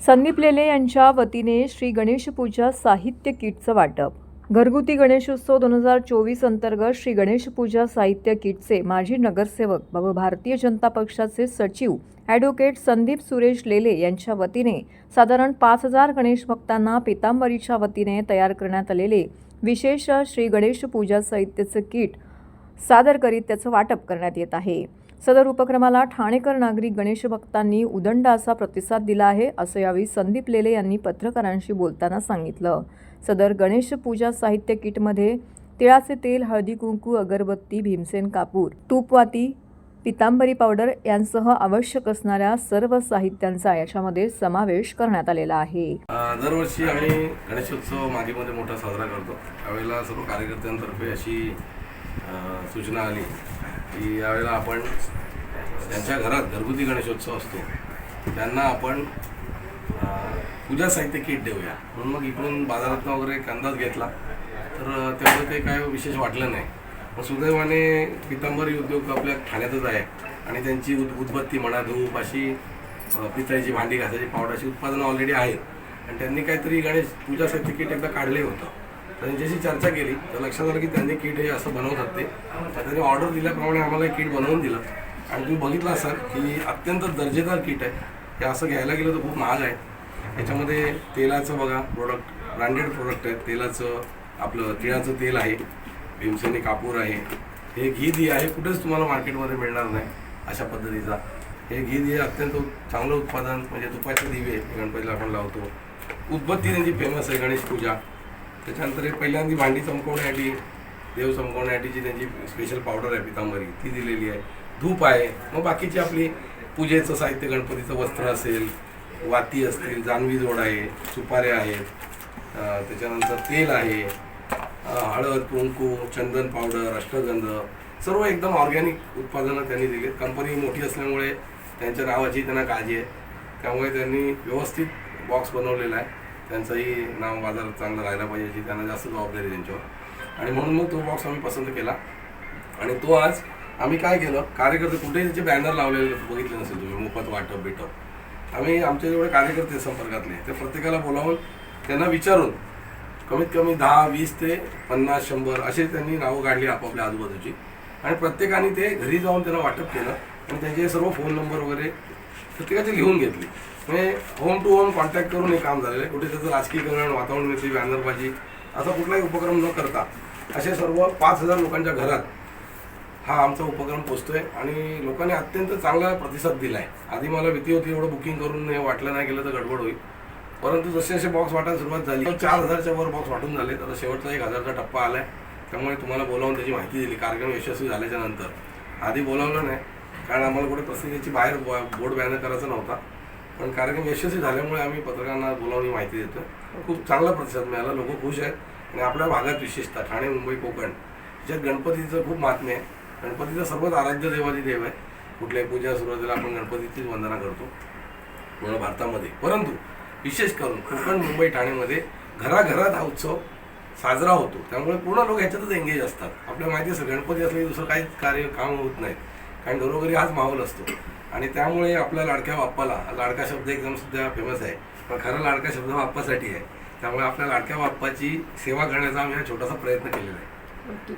संदीप लेले यांच्या वतीने श्री गणेश पूजा साहित्य किटचं वाटप. घरगुती गणेशोत्सव दोन हजार चोवीस अंतर्गत श्री गणेश पूजा साहित्य किटचे माजी नगरसेवक व भारतीय जनता पक्षाचे सचिव ॲडव्होकेट संदीप सुरेश लेले यांच्या वतीने साधारण पाच हजार गणेश भक्तांना पितांबरीच्या वतीने तयार करण्यात आलेले विशेष श्री गणेश पूजा साहित्याचं किट सादर करीत त्याचं वाटप करण्यात येत आहे. सदर उपक्रमाला ठाणेकर नागरिक गणेश भक्तांनी उदंड असा प्रतिसाद दिला आहे असं यावेळी संदीप लेले यांनी पत्रकारांशी बोलताना सांगितलं. सदर गणेश पूजा साहित्य किटमध्ये तिळाचे तेल हळदी कुंकू अगरबत्ती भीमसेन कापूर तूपवाती पितांबरी पावडर यांसह आवश्यक असणाऱ्या सर्व साहित्यांचा याच्यामध्ये समावेश करण्यात आलेला आहे. दरवर्षी आम्ही गणेशोत्सव मागेमध्ये मोठा साजरा करतो. त्यावेळेला सर्व कार्यकर्त्यांतर्फे अशी सूचना आली. की यावेळेला आपण त्यांच्या घरात घरगुती गणेशोत्सव असतो. त्यांना आपण पूजा साहित्य किट देऊया. म्हणून मग इकडून बाजारातनं वगैरे एक अंदाज घेतला. तर अ, तेवढं काय विशेष वाटलं नाही. मग सुदैवाने पितांबरी उद्योग आपल्या ठाण्यातच आहे. आणि त्यांची उद उदबत्ती म्हणा धूप अशी पितळीची भांडी घासायची अशी उत्पादनं ऑलरेडी आहेत. आणि त्यांनी काहीतरी गणेश पूजा साहित्य किट एकदा काढले होतं. त्यांच्याशी चर्चा केली. तर लक्षात आलं की त्यांनी किट हे असं बनवतात ते. तर त्यांनी ऑर्डर दिल्याप्रमाणे आम्हाला किट बनवून दिलं. आणि तुम्ही बघितलं असाल की अत्यंत दर्जेदार किट आहे. हे असं घ्यायला गेलं तर खूप महाग आहे. याच्यामध्ये तेलाचं बघा प्रोडक्ट ब्रँडेड प्रोडक्ट आहे. तेलाचं आपलं तिळाचं तेल आहे. भीमसेनी कापूर आहे. हे घी दिया आहे. कुठेच तुम्हाला मार्केटमध्ये मिळणार नाही अशा पद्धतीचा. हे घी दिया अत्यंत चांगलं उत्पादन म्हणजे तुपाचे दिवे गणपतीला आपण लावतो. उदबत्ती त्यांची फेमस आहे गणेश पूजा. त्याच्यानंतर एक पहिल्यांदा भांडी चमकवण्यासाठी देव चमकवण्यासाठी जी त्यांची स्पेशल पावडर आहे पितांबरी ती दिलेली आहे. धूप आहे. मग बाकीची आपली पूजेचं साहित्य गणपतीचं वस्त्र असेल वाती असतील जानवी जोड आहे सुपाऱ्या आहेत त्याच्यानंतर तेल आहे हळद कुंकू चंदन पावडर अष्टगंध सर्व एकदम ऑर्गॅनिक उत्पादनं त्यांनी दिली. कंपनी मोठी असल्यामुळे त्यांच्या नावाची त्यांना काळजी आहे. त्यामुळे त्यांनी व्यवस्थित बॉक्स बनवलेला आहे. त्यांचंही नाव बाजार चांगलं राहायला पाहिजे याची त्यांना जास्त जबाबदारी त्यांच्यावर. आणि म्हणून मग तो बॉक्स आम्ही पसंत केला. आणि तो आज आम्ही काय केलं कार्यकर्ते कुठेही त्याचे बॅनर लावलेले बघितले नसेल तुम्ही मोफत वाटप बिटप. आम्ही आमचे जेवढे कार्यकर्ते संपर्कातले ते प्रत्येकाला बोलावून त्यांना विचारून कमीत कमी दहा वीस ते पन्नास शंभर असे त्यांनी नावं काढली आपापल्या आजूबाजूची. आणि प्रत्येकाने ते घरी जाऊन त्यांना वाटप केलं आणि त्यांचे सर्व फोन नंबर वगैरे प्रत्येकाचे लिहून घेतली. म्हणजे होम टू होम कॉन्टॅक्ट करून हे काम झालेलं आहे. कुठे त्याचं राजकीयकरण वातावरण मिळते बॅनरबाजी. असा कुठलाही उपक्रम न करता असे सर्व पाच हजार लोकांच्या घरात हा आमचा उपक्रम पोचतोय आणि लोकांनी अत्यंत चांगला प्रतिसाद दिला आहे आधी मला भीती होती एवढं बुकिंग करून हे वाटलं नाही गेलं तर गडबड होईल. परंतु जसे जसे बॉक्स वाटायला सुरुवात झाली चार हजारच्या वर बॉक्स वाटून झाले. तर शेवटचा एक हजारचा टप्पा आला आहे त्यामुळे तुम्हाला बोलावून त्याची माहिती दिली. कार्यक्रम यशस्वी झाल्याच्यानंतर. आधी बोलावलं नाही कारण आम्हाला कुठे प्रसिद्धीची बाहेर बोर्ड बॅनर करायचा नव्हता. पण कार्यक्रम यशस्वी झाल्यामुळे आम्ही पत्रकारांना बोलावून माहिती देतो खूप चांगला प्रतिसाद मिळाला लोक खुश आहेत. आणि आपल्या भागात विशेषतः ठाणे मुंबई कोकण ज्यात गणपतीचं खूप महात्म्य आहे. गणपतीचं सर्वच आराध्य देवादी देव आहे कुठल्याही पूजा सुरुवातीला आपण गणपतीचीच वंदना करतो. पूर्ण भारतामध्ये. परंतु विशेष करून कोकण मुंबई ठाणेमध्ये घराघरात हा उत्सव साजरा होतो. त्यामुळे पूर्ण लोक ह्याच्यातच एंगेज असतात. आपल्याला माहिती असं गणपती असले दुसरं काहीच कार्य काम होत नाही. आणि घरोघरी हाच माहोल असतो. आणि त्यामुळे आपल्या लाडक्या बाप्पाला लाडका शब्द एकदम सुद्धा फेमस आहे. पण खरा लाडका शब्द बाप्पासाठी आहे. त्यामुळे आपल्या लाडक्या बाप्पाची सेवा करण्याचा आम्ही हा छोटासा प्रयत्न केलेला आहे.